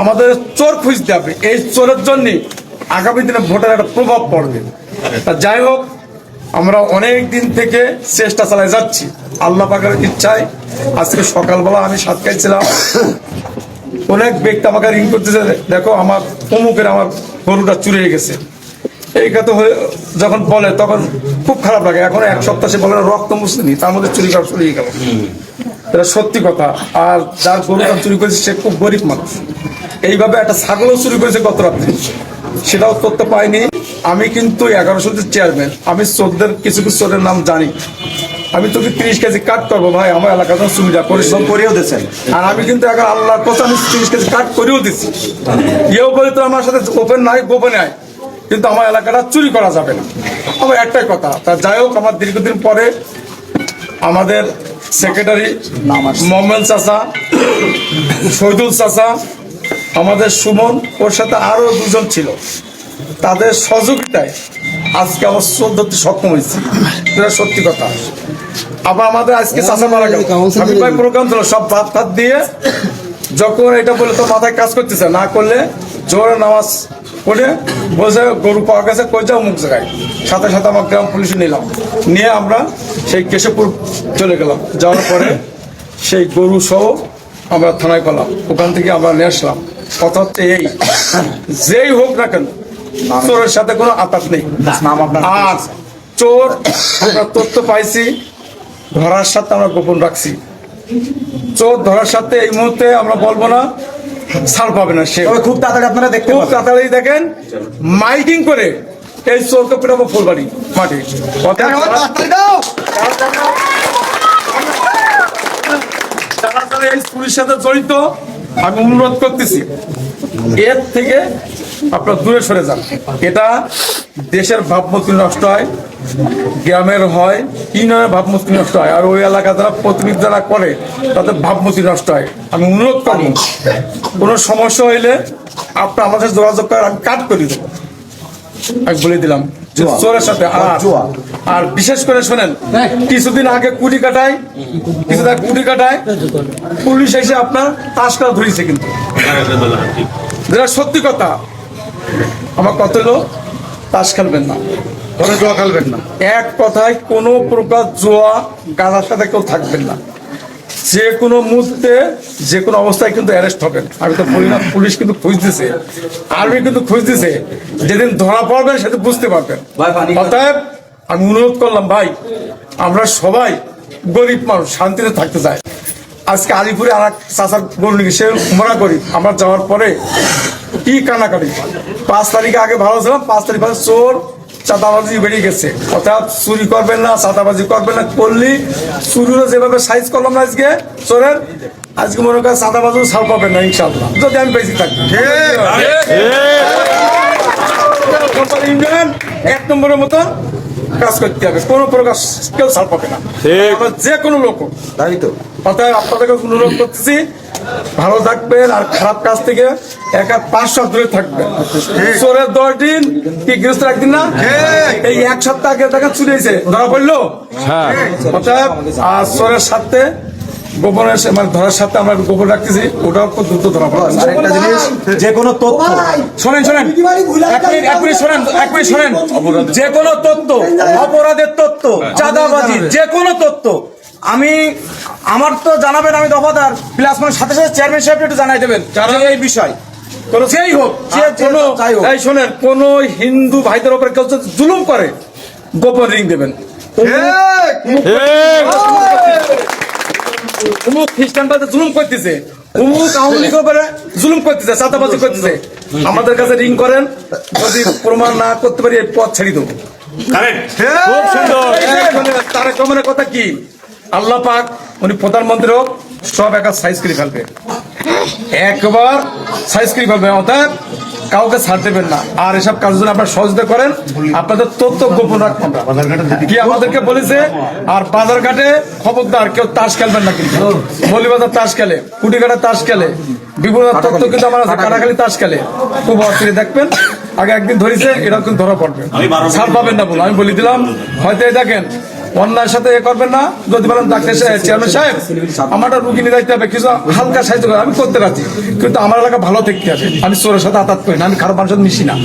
আমাদের চোর খুঁজতে হবে। এই চোরের জন্য আগামী দিনে ভোটের একটা প্রভাব পড়বে। তা যাই হোক, আমরা অনেক দিন থেকে চেষ্টা চালায় যাচ্ছি। আল্লাহ পাকের ইচ্ছায় আজকে সকালবেলা আমি সাতটায় ছিলাম। অনেক ব্যক্তি আমাকে রিং করতেছে, দেখো আমার অমুকের আমার গরুটা চুরিয়ে গেছে। এই কথা হয়ে যখন বলে, তখন খুব খারাপ লাগে। এখন এক সপ্তাহ বলে, রক্ত মুসলিনি তার মধ্যে চুরি করা চুরিয়ে গেল। এটা সত্যি কথা। আর যার গরুটা চুরি করেছে সে খুব গরিব মানুষ। এইভাবে একটা ছাগলও চুরি করেছে গত রাত্রে। সেটাও তথ্য পাইনি। আমি কিন্তু এগারোশো চেয়ারম্যান আমি চোদ্দের কিছু কিছু চোরের নাম জানি। আমি তোকে তিরিশ কেজি কাট করব ভাই। আমার এলাকাতে সুবিধা পরিশ্রম করেও দিয়েছেন। আর আমি কিন্তু এখন আল্লাহর কথা আমি তিরিশ কেজি কাট করেও দিচ্ছি ইয়েও বলে তো আমার সাথে ওপেন নাই গোপনে নাই কিন্তু আমার এলাকাটা চুরি করা যাবে না। আমার একটাই কথা তা যাই হোক আমার দীর্ঘদিন পরে আমাদের সেক্রেটারি মোহাম্মদ চাচা শহীদুল চাচা আমাদের সুমন ওর সাথে আরও দুজন ছিল। তাদের সহযোগিতায় আজকে আমার ধরতে সক্ষম হয়েছি। এটা সত্যি কথা। আবার আমাদের আজকে চাচা মারা গেল। ভাই প্রোগ্রাম ছিল সব ভাত ফাত দিয়ে যখন এটা বলে তো মাথায় কাজ করতেছে না করলে জোরে নামাজ পড়ে বলছে গরু পাওয়া গেছে কই যাও মুখ জায়গায়। সাথে সাথে আমার গ্রাম পুলিশে নিলাম। নিয়ে আমরা সেই কেশবপুর চলে গেলাম। যাওয়ার পরে সেই গরু সহ আমরা থানায় পেলাম ওখান থেকে আমরা নিয়ে আসলাম। কথা হচ্ছে এই যেই হোক না কেন চোরের সাথে কোনো আতাত নেই। আর চোর আমরা তথ্য পাইছি ধরার সাথে আমরা গোপন রাখছি। চোর ধরার সাথে এই মুহূর্তে আমরা বলব না ছাড় পাবে না সে। খুব তাড়াতাড়ি আপনারা দেখতে খুব তাড়াতাড়ি দেখেন মাইকিং করে এই চোরকে পেটাবো ফুলবাড়ি মাঠে। যারা যারা এই পুলিশের সাথে জড়িত আমি অনুরোধ করতেছি এর থেকে আপনার দূরে সরে যান। এটা দেশের ভাবমূর্তি নষ্ট হয় গ্রামের হয় ইউনিয়নের ভাবমূর্তি নষ্ট হয় আর ওই এলাকা যারা প্রতিনিধি যারা করে তাদের ভাবমূর্তি নষ্ট হয়। আমি অনুরোধ করব কোনো সমস্যা হইলে আপনার আমাদের সাথে যোগাযোগ করে আমি কাট করে দেবো। আমি বলে দিলাম চোরের সাথে আর আর বিশেষ করে শোনেন কিছুদিন আগে কুড়ি কাটায় কিছুদিন কুড়ি কাটায় পুলিশ এসে আপনার তাস খেলা ধরেছে কিন্তু। যেটা সত্যি কথা আমার কত হলো তাস খেলবেন না। ঘরে জোয়া খেলবেন না। এক কথায় কোনো প্রকার জোয়া গাঁজার সাথে কেউ থাকবেন না। যে কোনো মুহূর্তে যে কোনো অবস্থায় কিন্তু অ্যারেস্ট হবেন। আমি তো বলি না পুলিশ কিন্তু খুঁজতেছে আর্মি কিন্তু খুঁজতেছে যেদিন ধরা পড়বেন সেদিন বুঝতে পারবেন। ভাই, পানি অতএব আমি অনুরোধ করলাম ভাই আমরা সবাই গরিব মানুষ শান্তিতে থাকতে চাই। আজকে আলিপুরে আর এক চাষার নিয়ে সে মরা করি। আমরা যাওয়ার পরে কি কান্নাকাটি? পাঁচ তারিখে আগে ভালো ছিলাম পাঁচ তারিখ পরে চোর চাঁদাবাজি বেরিয়ে গেছে। অর্থাৎ চুরি করবেন না চাঁদাবাজি করবেন না করলি চুরিরও যেভাবে সাইজ করলাম না আজকে চোরের আজকে মনে করেন চাঁদাবাজিও ছাড় পাবেন না ইনশাল্লাহ যদি আমি বেশি থাকি। ইউনিয়ন এক নম্বরের মতন কাজ করতে হবে। কোনো প্রকার কেউ ছাড় পাবে না। আমরা যে কোনো লোক তাই তো। অর্থাৎ আপনাদেরকে অনুরোধ করতেছি ভালো থাকবেন আর খারাপ কাজ থেকে এক এক পাঁচ সপ্তাহ দূরে থাকবেন। চোরের দশ দিন কি গৃহস্থ একদিন না? এই এক সপ্তাহ আগে দেখা চুরিয়েছে ধরা পড়ল? অর্থাৎ আর চোরের সাথে গোপনের মানে ধরার সাথে আমরা গোপন রাখতেছি ওটাও খুব দ্রুত ধরা পড়ে। আরেকটা জিনিস যে কোনো তথ্য। শোনেন শোনেন। এক মিনিট এক মিনিট শোনেন এক মিনিট শোনেন। যে কোনো তথ্য অপরাধের তথ্য চাঁদাবাজি যে কোনো তথ্য। আমি আমার তো জানাবেন আমি দফাদার। প্লাস মানে সাথে সাথে চেয়ারম্যান সাহেব একটু জানাই দেবেন এই বিষয়। কোনো যেই হোক যে আর কোনো এই শোনেন কোন হিন্দু ভাইদের উপরে কেউ জুলুম করে গোপন রিং দেবেন। অমুক খ্রিস্টান বাদে জুলুম করতেছে। লীগ জুলুম করতেছে চাঁদাবাজি করতেছে। আমাদের কাছে রিং করেন যদি প্রমাণ না করতে পারি পথ ছেড়ে দেবো। খুব সুন্দর। তারা কমের কথা কি? আল্লাহ পাক উনি প্রধানমন্ত্রী হোক সব একা সাইজ করে ফেলবে। একবার সাইজ করে ফেলবে অর্থাৎ কাউকে ছাড় দেবেন না। আর এসব কাজ যদি আপনারা সহযোগিতা করেন। আপনাদের তথ্য গোপন রাখবেন কি আমাদেরকে বলেছে? আর বাজার ঘাটে খবরদার কেউ তাস খেলবেন না কিন্তু। মলিবাজার তাস খেলে কুটিঘাটা তাস খেলে, বিভিন্ন তথ্য কিন্তু আমার আছে কাটাখালি তাস খেলে। খুব অস্থির, দেখবেন? আগে একদিন ধরেছে, এটাও কিন্তু ধরা পড়বে। ছাড় পাবেন না বলো। আমি বলে দিলাম, হয়তো দেখেন অন্যায়ের সাথে এ করবেন না। যদি বলেন ডাক্তার সাহেব, চেয়ারম্যান সাহেব আমার রুগী নিয়ে যাইতে হবে, কিছু হালকা সাহায্য আমি করতে পারছি কিন্তু আমার এলাকা ভালো দেখতে আছে আমি চোরের সাথে আতাত করি না, আমি খারাপ মানুষের মিশি না।